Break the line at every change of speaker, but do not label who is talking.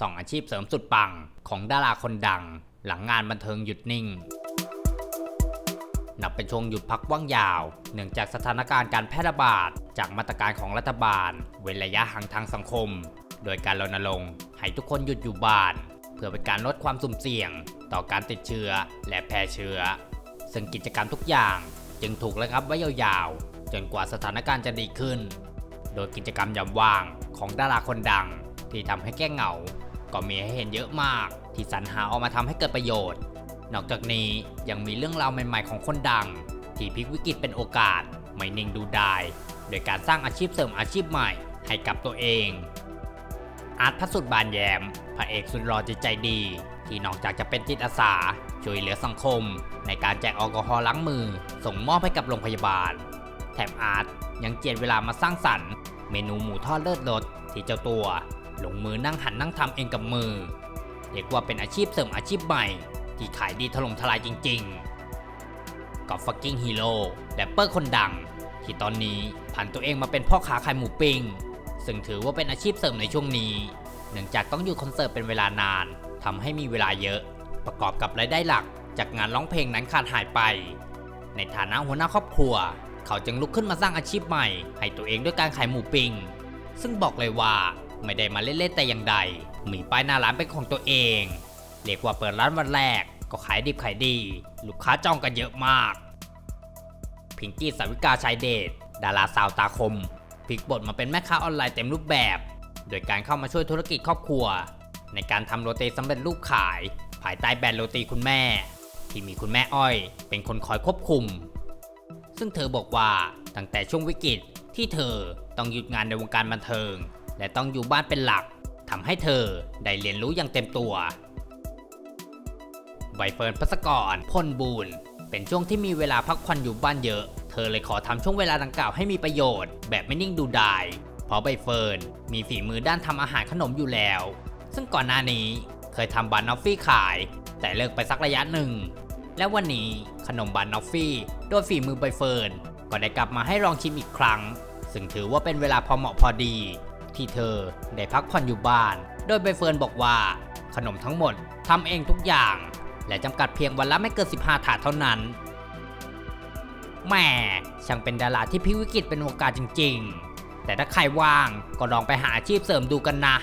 สองอาชีพเสริมสุดปังของดาราคนดัง หลังงานบันเทิงหยุดนิ่ง นับเป็นช่วงหยุดพักว่างยาว เนื่องจากสถานการณ์การแพร่ระบาด จากมาตรการของรัฐบาล เว้นระยะห่างทางสังคม โดยการรณรงค์ให้ทุกคนหยุดอยู่บ้าน เพื่อเป็นการลดความสุ่มเสี่ยง ต่อการติดเชื้อและแพร่เชื้อ ซึ่งกิจกรรมทุกอย่างจึงถูกระงับไว้ยาวๆ จนกว่าสถานการณ์จะดีขึ้น โดยกิจกรรมยามว่างของดาราคนดัง ที่ทำให้แก้เหงา ก็มีให้เห็นเยอะมาก ที่สรรหาออกมาทำให้เกิดประโยชน์ นอกจากนี้ยังมีเรื่องราวใหม่ๆของคนดัง ที่พลิกวิกฤตเป็นโอกาส ไม่นิ่งดูดาย โดยการสร้างอาชีพเสริมอาชีพใหม่ให้กับตัวเอง อาร์ตพระสุดบานแยมพระเอกสุดหล่อจิตใจดี ที่นอกจากจะเป็นจิตอาสา ช่วยเหลือสังคม ในการแจกแอลกอฮอล์ล้างมือ ส่งมอบให้กับโรงพยาบาล แถมอาร์ตยังเจียดเวลามาสร้างสรรค์ เมนูหมูทอดเลิศรสที่เจ้าตัว ลงมือนั่งหันนั่งทำเองกับมือ เรียกว่าเป็นอาชีพเสริมอาชีพใหม่ ที่ขายดีถล่มทลายจริงๆกับฟักกิ้งฮีโร่แรปเปอร์คนดัง ที่ตอนนี้ผันตัวเองมาเป็นพ่อค้าขายหมูปิ้ง ซึ่งถือว่าเป็นอาชีพเสริมในช่วงนี้ เนื่องจากต้องอยู่คอนเสิร์ตเป็นเวลานานทำให้มีเวลาเยอะ ประกอบกับรายได้หลัก จากงานร้องเพลงนั้นขาดหายไป ในฐานะหัวหน้าครอบครัว เขาจึงลุกขึ้นมาสร้างอาชีพใหม่ ให้ตัวเองด้วยการขายหมูปิ้งซึ่งบอกเลยว่า ไม่ได้มาเล่นๆแต่อย่างใด มีป้ายหน้าร้านเป็นของตัวเอง เรียกว่าเปิดร้านวันแรก ก็ขายดิบขายดี ลูกค้าจองกันเยอะมาก พิงกี้สาวิกาชายเดชดาราสาวตาคมพลิกบทมาเป็นแม่ค้าออนไลน์เต็มรูปแบบ โดยการเข้ามาช่วยธุรกิจครอบครัว ในการทำโรตีสำเร็จรูปขาย ภายใต้แบรนด์โรตีคุณแม่ ที่มีคุณแม่อ้อย เป็นคนคอยควบคุม ซึ่งเธอบอกว่าตั้งแต่ช่วงวิกฤตที่เธอต้องหยุดงานในวงการบันเทิง และต้องอยู่บ้านเป็นหลักทำให้เธอได้เรียนรู้อย่างเต็มตัว ใบเฟิร์นพัสกรพลบูรณ์เป็นช่วงที่มีเวลาพักผ่อนอยู่บ้านเยอะ เธอเลยขอทำช่วงเวลาดังกล่าวให้มีประโยชน์ แบบไม่นิ่งดูดาย เพราะใบเฟิร์นมีฝีมือด้านทำอาหารขนมอยู่แล้ว ซึ่งก่อนหน้านี้เคยทำบานอฟฟี่ขาย แต่เลิกไปสักระยะหนึ่ง และวันนี้ขนมบานอฟฟี่โดยฝีมือใบเฟิร์นก็ได้กลับมาให้ลองชิมอีกครั้ง ซึ่งถือว่าเป็นเวลาพอเหมาะพอดี ที่เธอได้พักผ่อนอยู่บ้าน โดยใบเฟิร์นบอกว่า ขนมทั้งหมดทำเองทุกอย่าง และจำกัดเพียงวันละไม่เกิน 15 ถาดเท่านั้นแหม่ช่างเป็นดาราที่พิวิกฤตเป็นโอกาสจริง ๆ แต่ถ้าใครว่างก็ลองไปหาอาชีพเสริมดูกันนะ